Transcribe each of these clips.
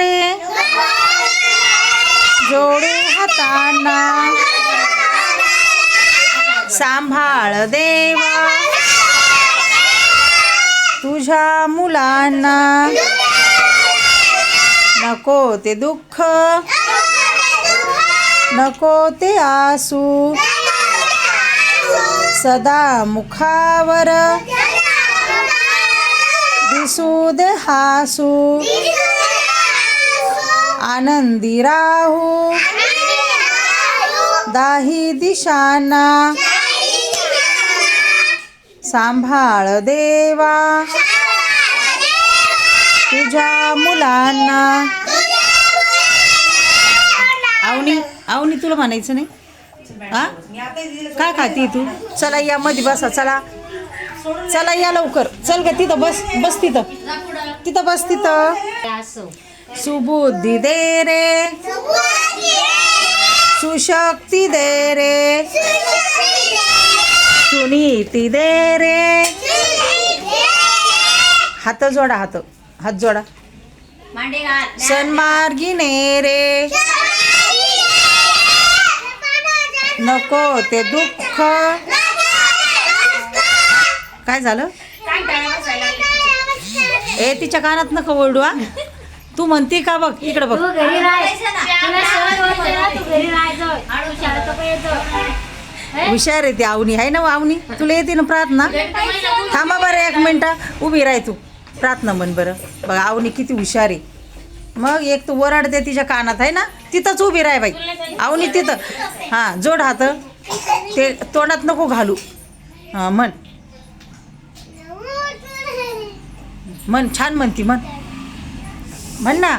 रे जोडे हातांना. सांभाळ देवा. तुझ्या मुलांना. नको ते दुःख. नको ते आसू. सदा मुखावर. दिसू दे हासू. आनंदी राहू. दाही दिशांना. सांभाळ देवा. तुझ्या मुलांना. आवनी आवनी तुला म्हणायचं नाही? हा? काय खाती तू? चला या मध्ये बसा चला. चला या लवकर. चल ग तिथं बस बस तिथं. तिथं बस तिथं. सुबुद्धी दे रे। सुशक्ती दे रे। सुनीती दे रे। हात जोडा हात हात जोडा। सन्मार्गिने रे। नको ते दुःख। काय झालं? ए तिच्या कानात नको ओरडू तू म्हणते का बघ? इकडे बघ. तू घरी राह. तुला सवय होते ना तू घरी राहायचो आडू शाळेत नको यायचो हुशार आहे ती आवनी. आहे ना आवनी? तुला येते ना प्रार्थना? थांबा बरं एक मिनटं. उभी राह तू. प्रार्थना म्हण बरं. बघ आवनी किती हुशार आहे. मग एक तू वराडते तिच्या कानात आहे ना? तिथंच उभी राह बाई. आवनी तिथं. हां जोड हात. ते तोंडात नको घालू. हां म्हण. म्हण छान म्हणती म्हण. म्हण ना.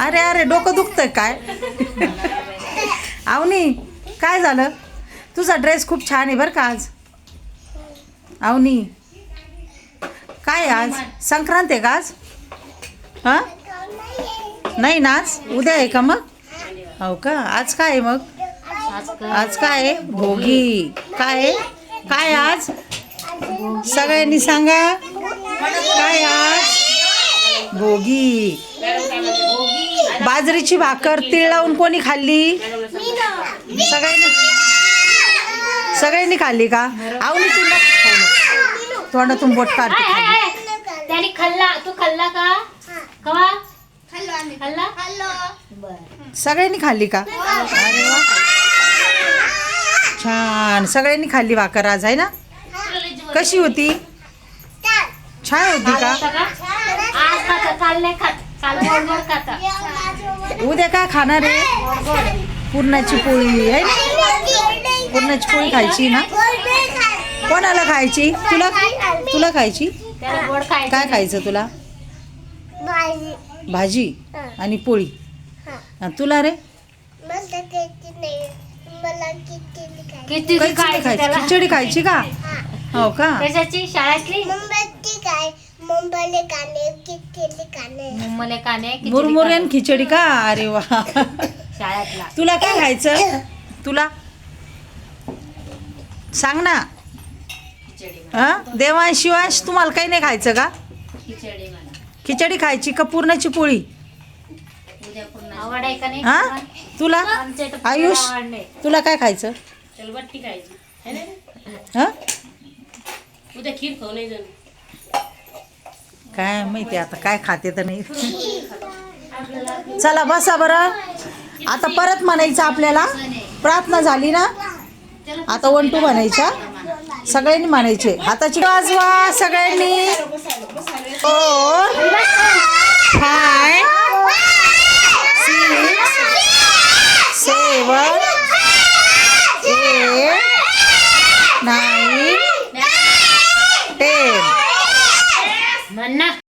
अरे अरे डोकं दुखतंय काय? आवनी काय झालं? तुझा ड्रेस खूप छान आहे बरं का आज? आवनी काय आज? संक्रांत आहे का आज? हां? नाही ना आज? उद्या आहे का मग? हो का? आज काय आहे मग? आज काय आहे? भोगी. काय आहे? काय आज? सगळ्यांनी सांगा. काय आज? भोगी. बाजरीची भाकर तीळ लावून कोणी खाल्ली? सगळ्यांनी सगळ्यांनी खाल्ली का? आवनी तू नको खाऊ नको. तोंडातून बोट काढते खाली. त्याने खाल्ला. तू खाल्ला का? कवा? खाल्ला बर. सगळ्यांनी खाल्ली का? अरे वा. छान. सगळ्यांनी खाल्ली भाकर आज आहे ना? कशी होती? छान होती का? काल नाही खात. काल गोड गोड खाता. उद्या काय खाणार आहे? पुरणाची पोळी आहे पुरणाची पोळी खायची ना? कोणाला खायची? तुला? तुला खायची? त्याला गोड खायचं काय खायचं तुला? भाजी आणि पोळी. हा, तुला रे? खिचडी खायची का? हो. का? शाळेतली? मुंबईले काने काने काने खिचडी मुरमुरे आणि खिचडी का? अरे वा. शाळेतला. तुला काय खायचं? तुला? सांग ना. हा? देवांश शिवांश तुम्हाला काही नाही खायचं का? खिचडी मला खिचडी खायची का पुरणाची पोळी? उद्या पुन्हा आवड आहे का नाही? हा? तुला? आमच्या इथं आयुष? पुन्हा आवड नाही. तुला काय खायचं? खायची. है ना? हा? उद्या खीर खाऊ नाही जाऊ काय माहिती आता काय खाते तर नाही. चला बसा बरं. आता परत म्हणायचं आपल्याला. प्रार्थना झाली ना? आता वन टू म्हणायच्या. सगळ्यांनी म्हणायचे. हाताची वाजवा सगळ्यांनी.